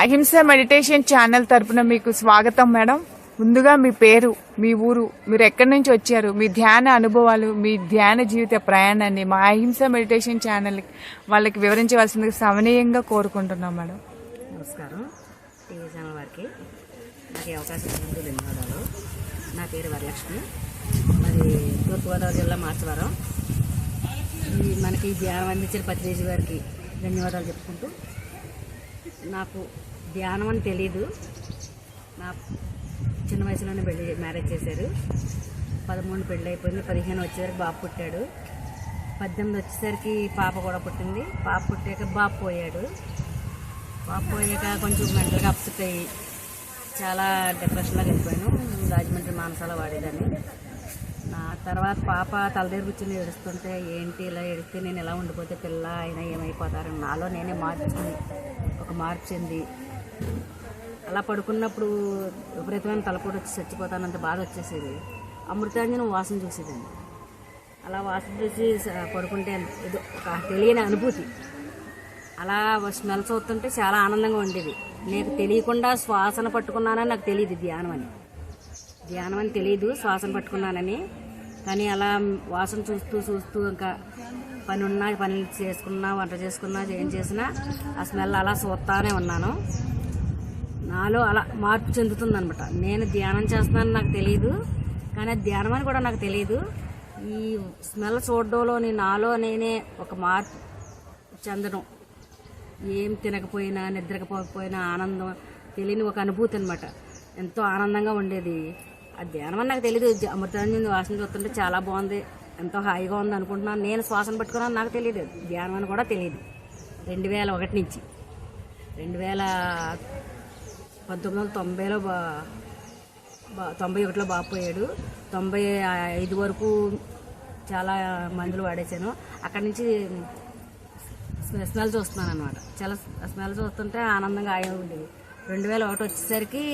అహింస meditation channel తరపున మీకు స్వాగతం మేడం. ముందుగా మీ పేరు మీ ఊరు మీరు ఎక్కడి నుంచి వచ్చారు మీ ధ్యాన అనుభవాలు మీ ధ్యాన జీవిత ప్రయాణాన్ని మా అహింస మెడిటేషన్ ఛానల్ వాళ్ళకి వివరించవలసింది సమనీయంగా కోరుకుంటున్నాం మేడం. నమస్కారం. టీవీ ఛానల్ వారికి నాకు అవకాశం ఇచ్చినందుకు ధన్యవాదాలు. నా పేరు వరలక్ష్మి. మరి తూర్పుగోదావరి జిల్లా మార్చవరం. ఈ మనకి ధ్యానం అందించిన పత్రిజీ గారికి ధన్యవాదాలు చెప్పుకుంటూ నాకు ధ్యానం అని తెలీదు. నా చిన్న వయసులోనే పెళ్ళి మ్యారేజ్ చేశారు. పదమూడు పెళ్ళి అయిపోయింది పదిహేను వచ్చేసరికి బాబు పుట్టాడు. పద్దెనిమిది వచ్చేసరికి పాప కూడా పుట్టింది. పాప పుట్టాక బాబు పోయాడు. బాబు పోయాక కొంచెం మెంటల్గా అప్సెట్ అయ్యి చాలా డిప్రెషన్లో వెళ్ళిపోయాను రాజమండ్రి మానసాల వాడేదాన్ని. తర్వాత పాప తల కూర్చొని ఏడుస్తుంటే ఏంటి ఇలా ఏడిస్తే నేను ఎలా ఉండిపోతే పిల్ల అయినా ఏమైపోతారని నాలో నేనే మార్చింది ఒక మార్పు చెంది. అలా పడుకున్నప్పుడు విపరీతమైన తలపోటు వచ్చి చచ్చిపోతానంత బాధ వచ్చేసేది. అమృతాంజనం వాసన చూసేదండి. అలా వాసన చూసి పడుకుంటే ఏదో ఒక తెలియని అనుభూతి. అలా స్మెల్ చూస్తుంటే చాలా ఆనందంగా ఉండేది. నాకు తెలియకుండా శ్వాసన పట్టుకున్నానని నాకు తెలియదు ధ్యానం అని. ధ్యానం అని తెలియదు శ్వాసన పట్టుకున్నానని. కానీ అలా వాసన చూస్తూ చూస్తూ ఇంకా పని ఉన్నా పని చేసుకున్నా వంట చేసుకున్నా ఏం చేసినా ఆ స్మెల్ అలా చూస్తానే ఉన్నాను. నాలో అలా మార్పు చెందుతుందనమాట నేను ధ్యానం చేస్తున్నానని నాకు తెలియదు కానీ ధ్యానం అని కూడా నాకు తెలియదు ఈ స్మెల్ చూడడంలోని నాలో నేనే ఒక మార్పు చెందడం. ఏం తినకపోయినా నిద్రకపోకపోయినా ఆనందం తెలియని ఒక అనుభూతి అనమాట ఎంతో ఆనందంగా ఉండేది. ఆ ధ్యానం అని నాకు తెలియదు జ- అమృతాంజన్ వాసన చూస్తుంటే చాలా బాగుంది. ఎంతో హాయిగా ఉంది అనుకుంటున్నాను. నేను శ్వాసన పట్టుకున్నాను నాకు తెలియదు ధ్యానం అని కూడా తెలియదు రెండు వేల ఒకటి నుంచి. రెండు వేల పంతొమ్మిది వందల తొంభైలో బా తొంభై ఒకటిలో బాబు పోయాడు తొంభై ఐదు వరకు చాలా మందులు వాడేశాను. అక్కడి నుంచి స్మెల్ చూస్తున్నాను అనమాట చాలా స్మెల్ చూస్తుంటే ఆనందంగా ఆయన ఉండేది. రెండు వేల ఒకటి వచ్చేసరికి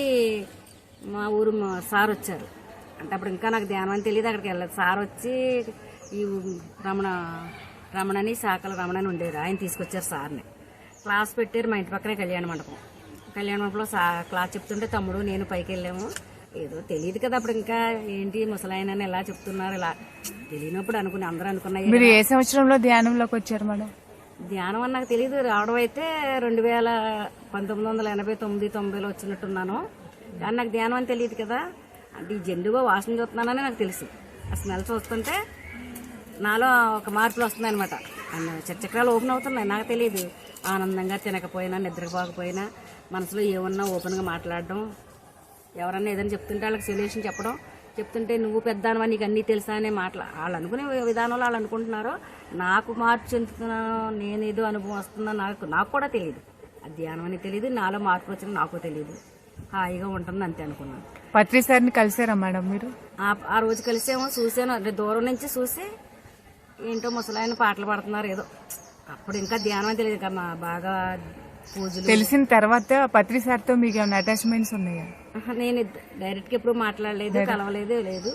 మా ఊరు మా సార్ వచ్చారు. అంటే అప్పుడు ఇంకా నాకు ధ్యానం అని తెలియదు అక్కడికి వెళ్ళలేదు. సార్ వచ్చి ఈ రమణ రమణని శాఖల రమణని ఉండేది. ఆయన తీసుకొచ్చారు సార్ని. క్లాస్ పెట్టారు మా ఇంటి పక్కనే కళ్యాణ మండపం. కళ్యాణ మండపంలో సా క్లాస్ చెప్తుంటే తమ్ముడు నేను పైకి వెళ్ళాము. ఏదో తెలియదు కదా అప్పుడు ఇంకా ఏంటి ముసలాయన ఎలా చెప్తున్నారు ఇలా తెలియనప్పుడు అనుకుని అందరూ అనుకున్నాయి మీరు ఏ సంవత్సరంలో ధ్యానంలోకి వచ్చారు మేడం? ధ్యానం అని నాకు తెలియదు రావడం అయితే రెండు వేల పంతొమ్మిది వందల ఎనభై తొమ్మిది తొంభైలో వచ్చినట్టున్నాను. కానీ నాకు ధ్యానం అని తెలియదు కదా. అంటే ఈ జెండుగా వాసన చూస్తున్నానని నాకు తెలుసు. ఆ స్మెల్ చూస్తుంటే నాలో ఒక మార్పులు వస్తున్నాయి అనమాట చక్రాలు ఓపెన్ అవుతున్నాయి. నాకు తెలియదు. ఆనందంగా తినకపోయినా నిద్రపోకపోయినా మనసులో ఏమన్నా ఓపెన్గా మాట్లాడడం ఎవరన్నా ఏదైనా చెప్తుంటే వాళ్ళకి సొల్యూషన్ చెప్పడం చెప్తుంటే నువ్వు పెద్దానవా నీకు అన్నీ తెలుసా అనే మాటలు వాళ్ళు అనుకునే విధానంలో వాళ్ళు అనుకుంటున్నారో నాకు మార్పు చెందుతున్నాను నేనేదో అనుభవం వస్తుందో నాకు నాకు కూడా తెలియదు. అది ధ్యానం అని తెలియదు. నాలో మార్పు వచ్చిన నాకు తెలియదు. హాయిగా ఉంటుంది అంతే అనుకున్నాను. పత్రి సార్ని కలిసారా మేడం మీరు? ఆ రోజు కలిసేమో చూసాను. అంటే దూరం నుంచి చూసి ఏంటో ముసలాయన పాటలు పాడుతున్నారు ఏదో. అప్పుడు ఇంకా ధ్యానం అని తెలియదు కదా బాగా పూజలు. తెలిసిన తర్వాత పత్రి సార్తో మీకు ఏమైనా అటాచ్మెంట్స్ ఉన్నాయా? నేను డైరెక్ట్గా ఎప్పుడు మాట్లాడలేదు కలవలేదు లేదు.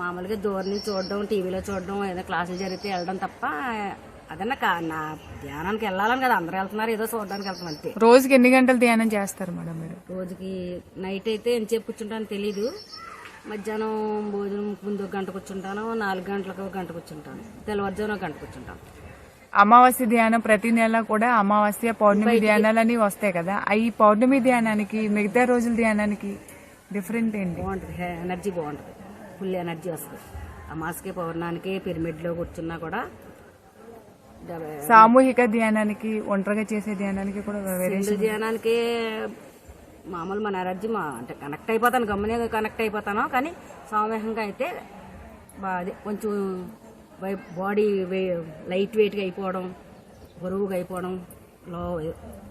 మామూలుగా దూరం నుంచి చూడడం టీవీలో చూడడం ఏదో క్లాసులు జరిగితే వెళ్ళడం తప్ప అదన్నా కా నా ధ్యానానికి వెళ్ళాలని కదా అందరూ వెళ్తున్నారు ఏదో చూడడానికి వెళ్తాం అంతే. రోజుకి ఎన్ని గంటలు ధ్యానం చేస్తారు మేడం మీరు? రోజుకి నైట్ అయితే ఎంతసేపు కూర్చుంటాను తెలీదు. మధ్యాహ్నం భోజనం ముందు ఒక గంట కూర్చుంటాను నాలుగు గంటలకు ఒక గంట కూర్చుంటాను. తెల్లవారుజామున గంట కూర్చుంటాను. అమావాస్య ధ్యానం ప్రతి నెల కూడా అమావాస్య పౌర్ణమి ధ్యానాలని వస్తాయి కదా. ఈ పౌర్ణమి ధ్యానానికి మిగతా రోజుల ధ్యానానికి డిఫరెంట్ ఏంటి? బాగుంటుంది. ఎనర్జీ బాగుంటుంది. ఫుల్ ఎనర్జీ వస్తుంది. అమాసకి పౌర్ణానికి పిరమిడ్లో కూర్చున్నా కూడా సామూహిక ధ్యానానికి ఒంటరిగా చేసే ధ్యానానికి కూడా సింగిల్ ధ్యానానికి మామూలు మన ఎనర్జీ మా అంటే కనెక్ట్ అయిపోతాను గమ్మునే కనెక్ట్ అయిపోతాను. కానీ సామూహికంగా అయితే అదే కొంచెం బాడీ వే- లైట్ వెయిట్గా అయిపోవడం బరువుగా అయిపోవడం లో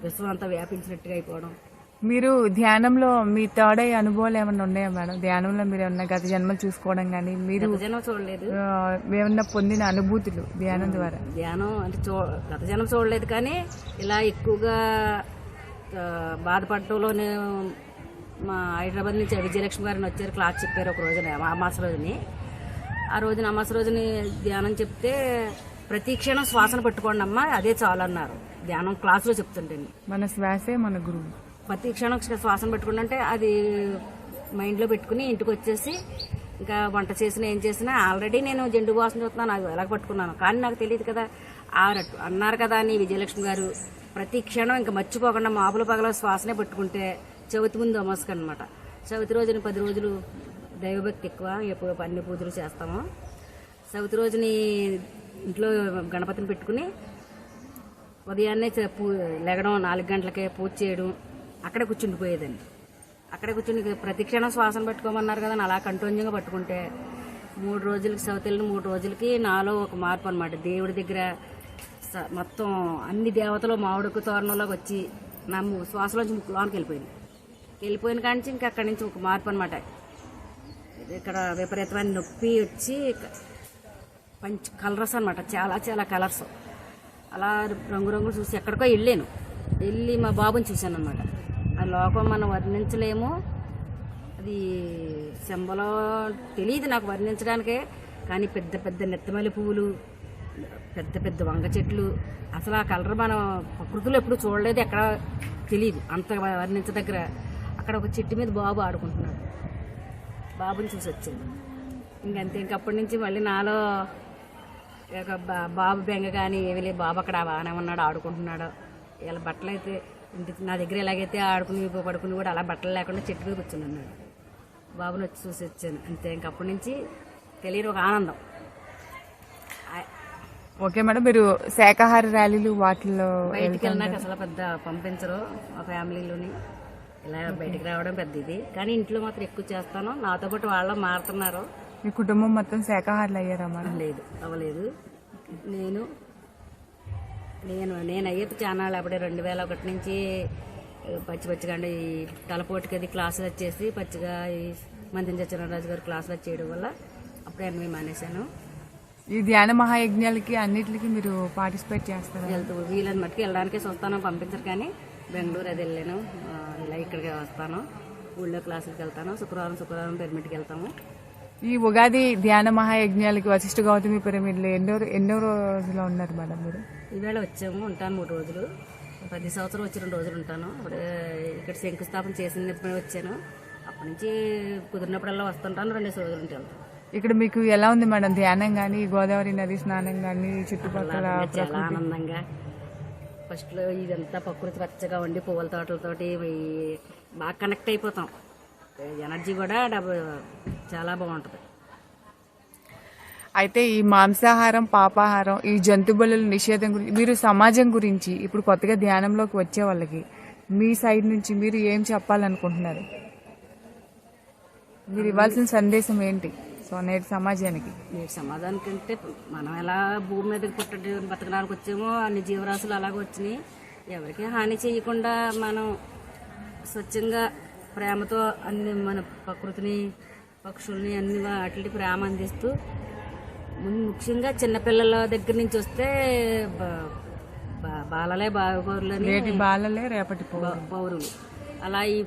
విశ్వం అంతా వ్యాపించినట్టుగా అయిపోవడం. మీరు ధ్యానంలో మీ థర్డ్ ఐ అనుభవాలు ఏమైనా ఉన్నాయా మేడం? ధ్యానంలో మీరు ఏమన్నా గత జన్మలు చూసుకోవడం కానీ మీరు చూడలేదు. ఏమన్నా పొందిన అనుభూతులు ధ్యానం ద్వారా? ధ్యానం అంటే చూ గత జన్మ చూడలేదు కానీ ఇలా ఎక్కువగా ఆ, బాధపడటంలోనే మా హైదరాబాద్ నుంచి విజయలక్ష్మి గారిని వచ్చారు క్లాస్ చెప్పారు ఒక రోజున అమాస రోజుని. ఆ రోజున అమాస రోజుని ధ్యానం చెప్తే ప్రతి క్షణం శ్వాసన పెట్టుకోండి అమ్మా అదే చాలు అన్నారు ధ్యానం క్లాసులో చెప్తుంటే మన శ్వాసే మన గురువు. ప్రతి క్షణం శ్వాసన పెట్టుకుంటే అది మైండ్లో పెట్టుకుని ఇంటికి వచ్చేసి ఇంకా వంట చేసినా ఏం చేసినా ఆల్రెడీ నేను జెండు వాసన చూస్తున్నాను అది ఎలా పట్టుకున్నాను. కానీ నాకు తెలియదు కదా ఆరట్టు అన్నారు కదా అని విజయలక్ష్మి గారు ప్రతి క్షణం ఇంకా మర్చిపోకుండా మాపుల పగల శ్వాసనే పెట్టుకుంటే చవితి ముందు అమాస్క అనమాట చవితి రోజున పది రోజులు దైవభక్తి ఎక్కువ ఎప్పుడు అన్ని పూజలు చేస్తాము. చవితి రోజుని ఇంట్లో గణపతిని పెట్టుకుని ఉదయాన్నే చే- పూ లెగడం నాలుగు గంటలకే పూజ చేయడం అక్కడే కూర్చుండిపోయేదండి అక్కడే కూర్చుని ప్రతిక్షణం శ్వాసను పట్టుకోమన్నారు కదా అని అలా కంటిన్యూగా పట్టుకుంటే మూడు రోజులకి సవతిల్ని మూడు రోజులకి నాలో ఒక మార్పు అనమాట దేవుడి దగ్గర స- మొత్తం అన్ని దేవతలు మామిడికి తోరణంలోకి వచ్చి నా శ్వాసలోంచి ముక్కులోనికి వెళ్ళిపోయింది. వెళ్ళిపోయిన కాడి నుంచి ఇంకా అక్కడి నుంచి ఒక మార్పు అనమాట ఇక్కడ విపరీతమైన నొప్పి వచ్చి పంచ్ కలర్స్ అనమాట చాలా చాలా కలర్స్. అలా రంగురంగులు చూసి ఎక్కడికో వెళ్ళాను. వెళ్ళి మా బాబుని చూశాను అనమాట ఆ లోకం మనం వర్ణించలేము. అది శంబలో తెలియదు నాకు వర్ణించడానికే కానీ పెద్ద పెద్ద నెత్తమల్లి పువ్వులు పెద్ద పెద్ద వంగ చెట్లు అసలు ఆ కలర్ మనం ప్రకృతిలో ఎప్పుడు చూడలేదు ఎక్కడ తెలియదు అంత వర్ణించదగ్గర అక్కడ ఒక చెట్టు మీద బాబు ఆడుకుంటున్నాడు. బాబుని చూసి వచ్చింది. ఇంకంతే ఇంకప్పటి నుంచి మళ్ళీ నాలో బా- బాబు బెంగ కానీ ఏమీ లేదు. బాబు అక్కడ బాగానే ఉన్నాడు ఆడుకుంటున్నాడు. ఇలా బట్టలు అయితే నా దగ్గర ఎలాగైతే ఆడుకుని పడుకుని కూడా అలా బట్టలు లేకుండా చెట్టు మీద కూర్చుని ఉన్నాడు బాబుని వచ్చి చూసి వచ్చాను. అంతే ఇంకప్పటి నుంచి తెలియని ఒక ఆనందం. ఓకే మేడం మీరు శాకాహార ర్యాలీలు వాటిల్లో బయటికి వెళ్ళినాక అసలు పెద్ద పంపించరు మా ఫ్యామిలీలోని. ఇలా బయటికి రావడం పెద్ద ఇది. కానీ ఇంట్లో మాత్రం ఎక్కువ చేస్తాను. నాతో పాటు వాళ్ళు మారుతున్నారు. మీ కుటుంబం మొత్తం శాకాహారులు అయ్యారా లేదు అవ్వలేదు. నేను నేను నేను అయ్యప్ప ఛానల్ అప్పుడే రెండు వేల ఒకటి నుంచి పచ్చి పచ్చిగా అంటే ఈ తలపోటుకి అది క్లాసులు వచ్చేసి పచ్చిగా ఈ మంత్రి సత్యనారాజు గారు క్లాసులు వచ్చేయడం వల్ల అప్పుడే అన్నీ మానేశాను. ఈ ధ్యాన మహాయజ్ఞాలకి అన్నిటికి మీరు పార్టిసిపేట్ చేస్తారా? వెళ్తూ వీళ్ళని మట్టుకు వెళ్ళడానికి వస్తాను పంపించరు కానీ బెంగళూరు అది వెళ్ళాను. ఇలా ఇక్కడికి వస్తాను. ఊళ్ళో క్లాసులకు వెళ్తాను. శుక్రవారం శుక్రవారం పిరమిడ్కి వెళ్తాము. ఈ ఉగాది ధ్యాన మహాయజ్ఞాలకి వశిష్ఠ గౌతమి పిరమిడ్లో ఎన్నో ఎన్నో రోజులు ఉన్నారు మేడం మీరు? ఈవేళ వచ్చాము ఉంటాను మూడు రోజులు. ప్రతి సంవత్సరం వచ్చి రెండు రోజులు ఉంటాను. ఇక్కడ శంకుస్థాపన చేసినప్పుడే వచ్చాను. అప్పటి నుంచి కుదిరినప్పుడల్లా వస్తుంటాను రెండు రోజులు ఉంటే వెళ్తాను ఇక్కడ మీకు ఎలా ఉంది మేడం ధ్యానం కానీ గోదావరి నది స్నానం కానీ చుట్టుపక్కల చాలా ఆనందంగా. ఫస్ట్లో ఇదంతా ప్రకృతి పచ్చగా ఉండి పువ్వుల తోటలతోటి బాగా కనెక్ట్ అయిపోతాం. ఎనర్జీ కూడా డబ్బు చాలా బాగుంటుంది. అయితే ఈ మాంసాహారం పాపాహారం ఈ జంతు బలుల నిషేధం గురించి మీరు సమాజం గురించి ఇప్పుడు కొత్తగా ధ్యానంలోకి వచ్చే వాళ్ళకి మీ సైడ్ నుంచి మీరు ఏం చెప్పాలనుకుంటున్నారు? మీరు ఇవ్వాల్సిన సందేశం ఏంటి? సో నేటి సమాజానికి. నేటి సమాధానానికి అంటే మనం ఎలా భూమి మీదకి పుట్టడి బతకడానికి వచ్చామో అన్ని జీవరాశులు అలాగే వచ్చినాయి. ఎవరికి హాని చేయకుండా మనం స్వచ్ఛంగా ప్రేమతో అన్ని మన ప్రకృతిని పక్షుల్ని అన్ని వాటికి ప్రేమ అందిస్తూ ముందు ముఖ్యంగా చిన్నపిల్లల దగ్గర నుంచి వస్తే బాలలే బాగోరులని బాలలే రేపటి పౌరులు. అలా ఈ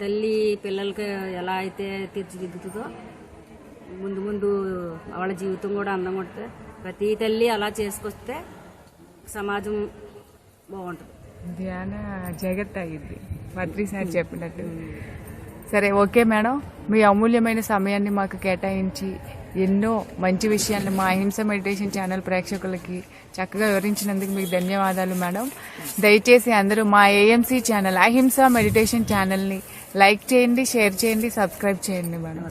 తల్లి పిల్లలకి ఎలా అయితే తీర్చిదిద్దుతుందో ముందు ముందు వాళ్ళ జీవితం కూడా అందంగా ఉంటుంది ప్రతి తల్లి అలా చేసుకొస్తే సమాజం బాగుంటుంది. ధ్యాన జగత్ అయ్యింది మంత్రి సార్ చెప్పినట్టు. సరే ఓకే మేడం. మీ అమూల్యమైన సమయాన్ని మాకు కేటాయించి ఎన్నో మంచి విషయాలను మా అహింస మెడిటేషన్ ఛానల్ ప్రేక్షకులకి చక్కగా వివరించినందుకు మీకు ధన్యవాదాలు మేడం. దయచేసి అందరూ మా ఏఎంసీ ఛానల్ అహింస మెడిటేషన్ ఛానల్ని లైక్ చేయండి షేర్ చేయండి సబ్స్క్రైబ్ చేయండి మేడం.